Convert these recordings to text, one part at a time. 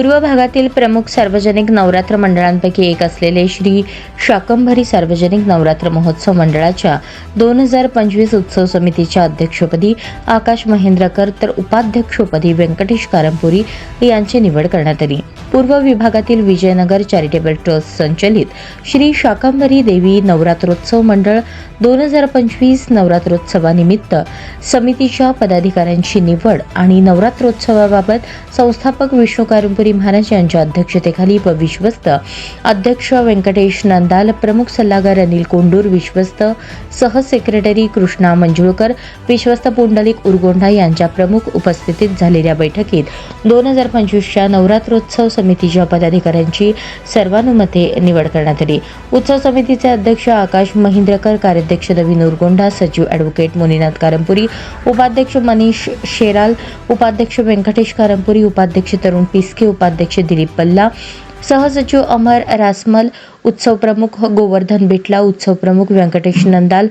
पूर्व भागातील प्रमुख सार्वजनिक नवरात्र मंडळांपैकी एक असलेले श्री शाकंभरी सार्वजनिक नवरात्र महोत्सव मंडळाच्या दोन हजार पंचवीस उत्सव समितीच्या अध्यक्षपदी आकाश महेंद्रकर तर उपाध्यक्षपदी व्यंकटेश कारंपुरी यांची निवड करण्यात आली. पूर्व विभागातील विजयनगर चॅरिटेबल ट्रस्ट संचलित श्री शाकंभरी देवी नवरात्रोत्सव मंडळ दोन हजार पंचवीस नवरात्रोत्सवानिमित्त समितीच्या पदाधिकाऱ्यांची निवड आणि नवरात्रोत्सवाबाबत संस्थापक विष्णू कारंपुरी महाराज यांच्या अध्यक्षतेखाली व विश्वस्त अध्यक्ष व्यंकटेश नंदाल प्रमुख सल्लागार अनिल कोंडूर विश्वस्त सह सेक्रेटरी कृष्णा मंजुळकर विश्वस्त पुंडलिक उरगोंडा यांच्या प्रमुख उपस्थितीत झालेल्या बैठकीत दोन हजार पंचवीसच्या नवरात्रोत्सव समितीच्या पदाधिकाऱ्यांची सर्वानुमते निवड करण्यात आली. उत्सव समितीचे अध्यक्ष आकाश महिंद्रकर कार्याध्यक्ष नवीन उरगोंडा सचिव ॲडव्होकेट मुनीनाथ कारंपुरी उपाध्यक्ष मनीष शेराल उपाध्यक्ष व्यंकटेश कारंपुरी उपाध्यक्ष तरुण पिस्के उपाध्यक्ष दिलीप पल्ला सहसचिव अमर रासमल उत्सव प्रमुख गोवर्धन बिटला उत्सव प्रमुख व्यंकटेश नंदाल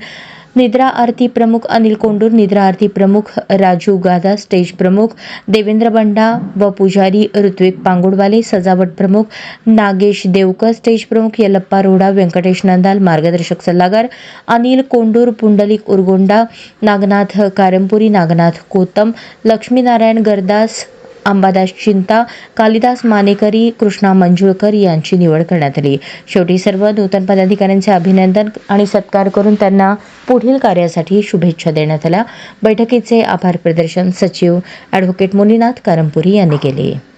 निद्रा आरती प्रमुख अनिल कोंडूर निद्रा आरती प्रमुख राजू गादा स्टेज प्रमुख देवेंद्र बंडा व पुजारी ऋत्विक पांगुडवाले सजावट प्रमुख नागेश देवकर स्टेज प्रमुख यलप्पा रोडा व्यंकटेश नंदाल मार्गदर्शक सल्लागार अनिल कोंडूर पुंडलिक उरगोंडा नागनाथ कारंपुरी नागनाथ कोतम लक्ष्मीनारायण गरदास अंबादास चिंता कालिदास मानेकरी कृष्णा मंजुळकर यांची निवड करण्यात आली. शेवटी सर्व नूतन पदाधिकाऱ्यांचे अभिनंदन आणि सत्कार करून त्यांना पुढील कार्यासाठी शुभेच्छा देण्यात आल्या. बैठकीचे आभार प्रदर्शन सचिव ॲडव्होकेट मुनीनाथ कारंपुरी यांनी केले.